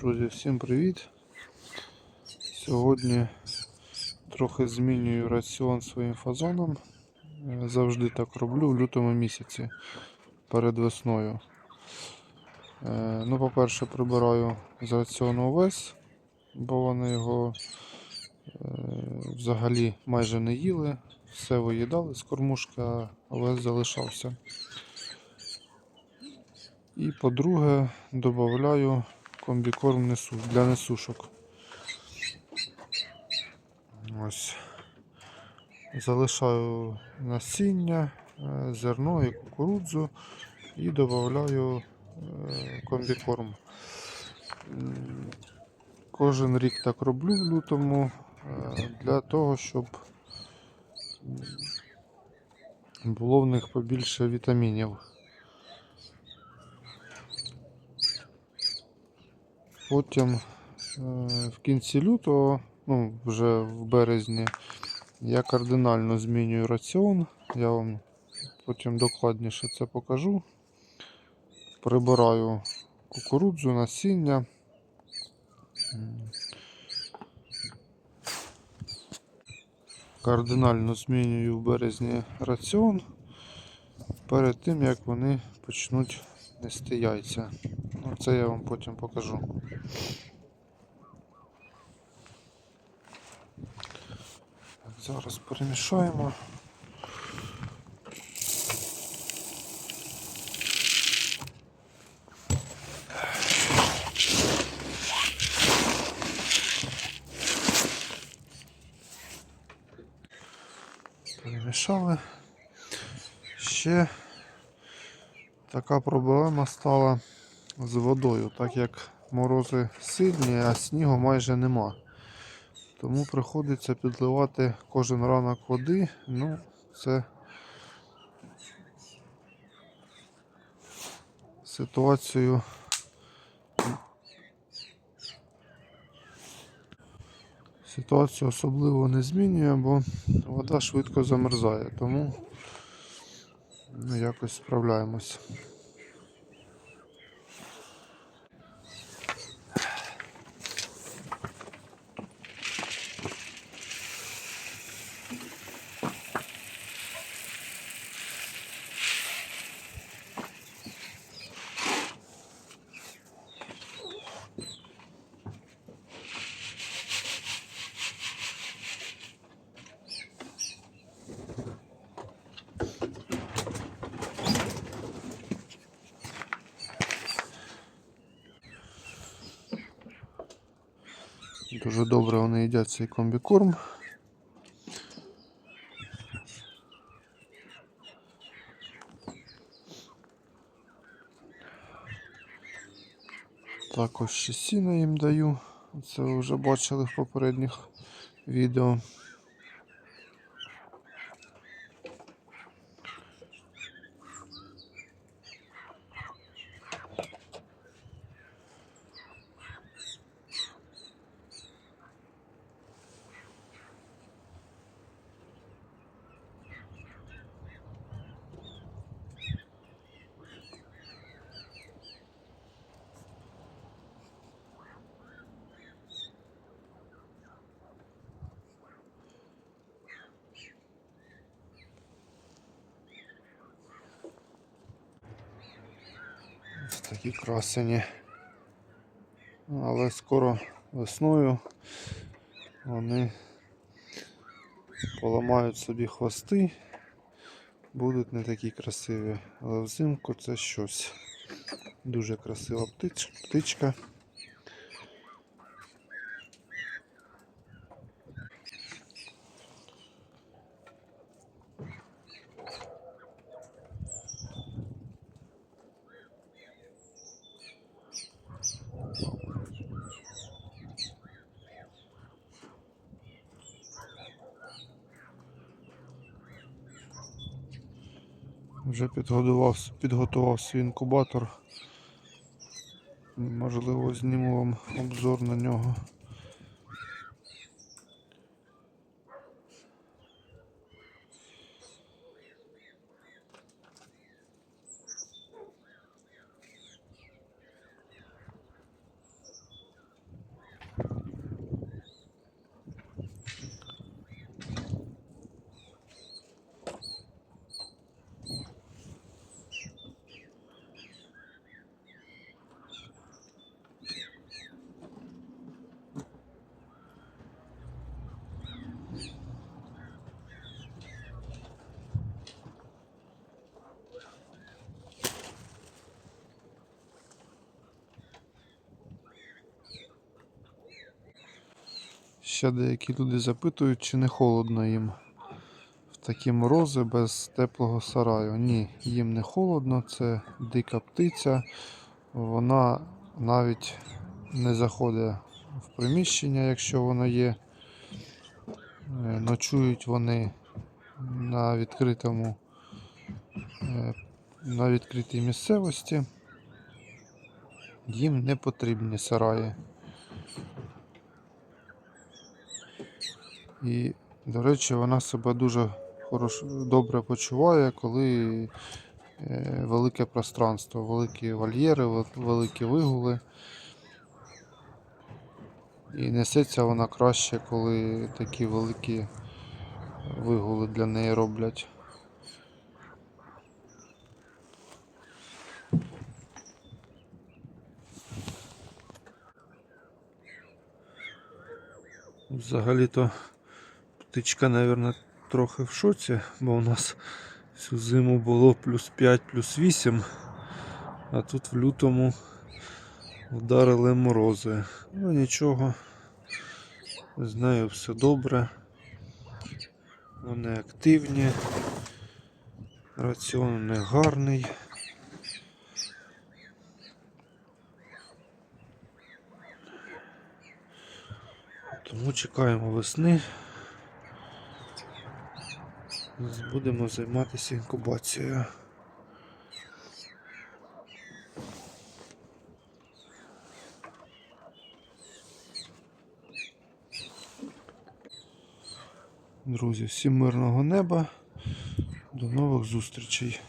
Друзі, всім привіт! Сьогодні трохи змінюю раціон своїм фазоном. Е, Завжди так роблю в лютому місяці перед весною. Е, Ну, по-перше, прибираю з раціону овес, бо вони його е, взагалі майже не їли. Все виїдали з кормушки, а овес залишався. І по-друге, додаю комбікорм несу для несушок. Ось. Залишаю насіння, е, зерно і кукурудзу і додаю е, комбікорм. Кожен рік так роблю в лютому е, для того, щоб було в них побільше вітамінів. Потім е, в кінці лютого, ну вже в березні, я кардинально змінюю раціон. Я вам потім докладніше це покажу. Прибираю кукурудзу, насіння. Кардинально змінюю в березні раціон перед тим як вони почнуть нести яйця. Ну, це я вам потім покажу. Зараз перемішаємо. Перемішали. Ще така проблема стала з водою, так як морози сильні, а снігу майже нема. Тому приходиться підливати кожен ранок води. Ну, це ситуацію. Ситуацію особливо не змінює, бо вода швидко замерзає, тому ну, якось справляємось. Дуже добре вони їдять цей комбікорм. Також ще сіна їм даю. Це ви вже бачили в попередніх відео. Ось такі красені. Але скоро весною вони поламають собі хвости, будуть не такі красиві. Але взимку це щось. Дуже красива птичка. Вже підготував, підготував свій інкубатор. Можливо, зніму вам обзор на нього. Ще деякі люди запитують, чи не холодно їм в такі морози без теплого сараю. Ні, їм не холодно, це дика птиця. Вона навіть не заходить в приміщення, якщо воно є. Е, Ночують вони на відкритому, е, на відкритій місцевості. Їм не потрібні сараї. І, до речі, вона себе дуже хорош, добре почуває, коли е, велике пространство, великі вольєри, великі вигули. І несеться вона краще, коли такі великі вигули для неї роблять. Взагалі-то птичка, мабуть, трохи в шоці, бо у нас всю зиму було плюс 5, плюс 8, а тут в лютому вдарили морози. Ну нічого, з нею все добре. Вони активні, раціон них гарний. Тому чекаємо весни. Будемо займатися інкубацією. Друзі, всім мирного неба. До нових зустрічей.